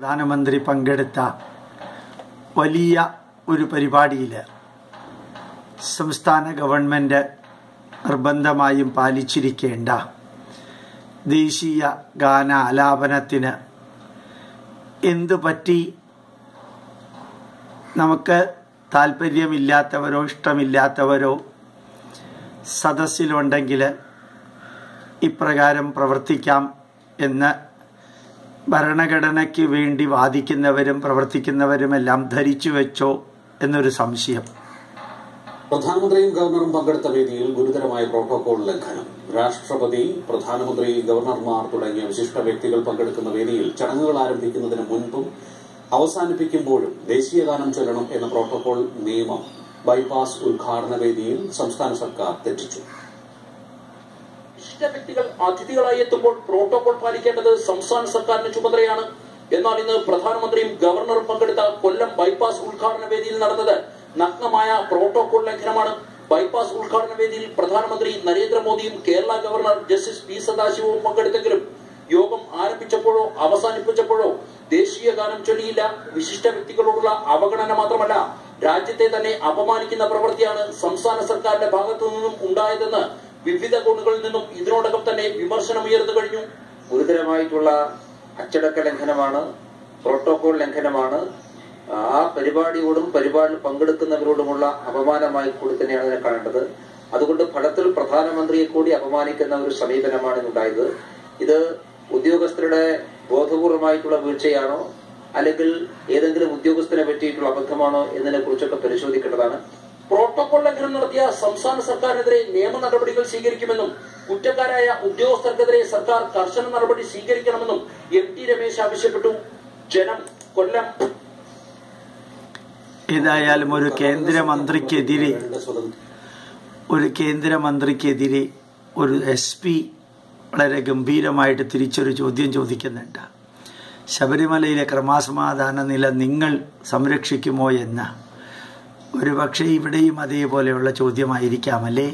പ്രധാനമന്ത്രി പങ്കെടുത്ത വലിയ ഒരു പരിപാടിയിൽ സംസ്ഥാന ഗവൺമെന്റ് നിർബന്ധമായും പാലിച്ചിരിക്കേണ്ട ദേശീയ ഗാന ആലാപനത്തിന് എന്തു പറ്റി? നമുക്ക് താല്പര്യമില്ലാത്തവരോ ഇഷ്ടമില്ലാത്തവരോ സദസ്സിലുണ്ടെങ്കിൽ ഇപ്രകാരം പ്രവർത്തിക്കാം എന്ന് ഭരണഘടനയ്ക്ക് വേണ്ടി വാദിക്കുന്നവരും പ്രവർത്തിക്കുന്നവരും എല്ലാം ധരിച്ചു വെച്ചോ എന്നൊരു സംശയം. പ്രധാനമന്ത്രിയും ഗവർണറും പങ്കെടുത്ത വേദിയിൽ ഗുരുതരമായ പ്രോട്ടോകോൾ ലംഘനം. രാഷ്ട്രപതി പ്രധാനമന്ത്രി ഗവർണർമാർ തുടങ്ങിയ വിശിഷ്ട വ്യക്തികൾ പങ്കെടുക്കുന്ന വേദിയിൽ ചടങ്ങുകൾ ആരംഭിക്കുന്നതിന് മുൻപും അവസാനിപ്പിക്കുമ്പോഴും ദേശീയഗാനം ചൊല്ലണം എന്ന പ്രോട്ടോകോൾ നിയമം ബൈപ്പാസ് ഉദ്ഘാടന വേദിയിൽ സംസ്ഥാന സർക്കാർ തെറ്റിച്ചു. വിശിഷ്ട വ്യക്തികൾ അതിഥികളായി എത്തുമ്പോൾ പ്രോട്ടോകോൾ പാലിക്കേണ്ടത് സംസ്ഥാന സർക്കാരിന്റെ ചുമതലയാണ്. എന്നാൽ ഇന്ന് പ്രധാനമന്ത്രിയും ഗവർണറും പങ്കെടുത്ത കൊല്ലം ബൈപ്പാസ് ഉദ്ഘാടന വേദിയിൽ നടന്നത് നഗ്നമായ പ്രോട്ടോകോൾ ലംഘനമാണ്. ബൈപ്പാസ് ഉദ്ഘാടന വേദിയിൽ പ്രധാനമന്ത്രി നരേന്ദ്രമോദിയും കേരള ഗവർണർ ജസ്റ്റിസ് പി സദാശിവവും പങ്കെടുത്തെങ്കിലും യോഗം ആരംഭിച്ചപ്പോഴോ അവസാനിപ്പിച്ചപ്പോഴോ ദേശീയ ഗാനം ചൊല്ലിയില്ല. വിശിഷ്ട വ്യക്തികളോടുള്ള അവഗണന മാത്രമല്ല രാജ്യത്തെ തന്നെ അപമാനിക്കുന്ന പ്രവൃത്തിയാണ് സംസ്ഥാന സർക്കാരിന്റെ ഭാഗത്തു നിന്നും ഉണ്ടായതെന്ന് വിവിധ കോണുകളിൽ നിന്നും ഇതിനോടകം തന്നെ വിമർശനം ഉയർന്നു കഴിഞ്ഞു. ഗുരുതരമായിട്ടുള്ള അച്ചടക്ക ലംഘനമാണ് പ്രോട്ടോകോൾ ലംഘനമാണ്. ആ പരിപാടിയോടും പരിപാടിയിൽ പങ്കെടുക്കുന്നവരോടുമുള്ള അപമാനമായി കൂടി തന്നെയാണ് അതിനെ കാണേണ്ടത്. അതുകൊണ്ട് ഫലത്തിൽ പ്രധാനമന്ത്രിയെ കൂടി അപമാനിക്കുന്ന ഒരു സമീപനമാണ് ഇന്നുണ്ടായത്. ഇത് ഉദ്യോഗസ്ഥരുടെ ബോധപൂർവമായിട്ടുള്ള വീഴ്ചയാണോ അല്ലെങ്കിൽ ഏതെങ്കിലും ഉദ്യോഗസ്ഥനെ പറ്റിയിട്ടുള്ള അബദ്ധമാണോ എന്നതിനെ കുറിച്ചൊക്കെ പരിശോധിക്കേണ്ടതാണ്. പ്രോട്ടോകോൾ ലംഘനം നടത്തിയ സംസ്ഥാന സർക്കാരിനെതിരെ നിയമ നടപടികൾ സ്വീകരിക്കുമെന്നും കുറ്റക്കാരായ ഉദ്യോഗസ്ഥർക്കെതിരെ സർക്കാർ കർശന നടപടി സ്വീകരിക്കണമെന്നും എം ടി രമേശ് ആവശ്യപ്പെട്ടു. ജനം കൊല്ലം. ഏതായാലും ഒരു കേന്ദ്രമന്ത്രിക്കെതിരെ ഒരു കേന്ദ്രമന്ത്രിക്കെതിരെ ഒരു എസ് പി വളരെ ഗംഭീരമായിട്ട് തിരിച്ചൊരു ചോദ്യം ചോദിക്കുന്നുണ്ട്. ശബരിമലയിലെ ക്രമാസമാധാന നില നിങ്ങൾ സംരക്ഷിക്കുമോ എന്ന് ഒരുപക്ഷെ ഇവിടെയും അതേപോലെയുള്ള ചോദ്യമായിരിക്കാം അല്ലേ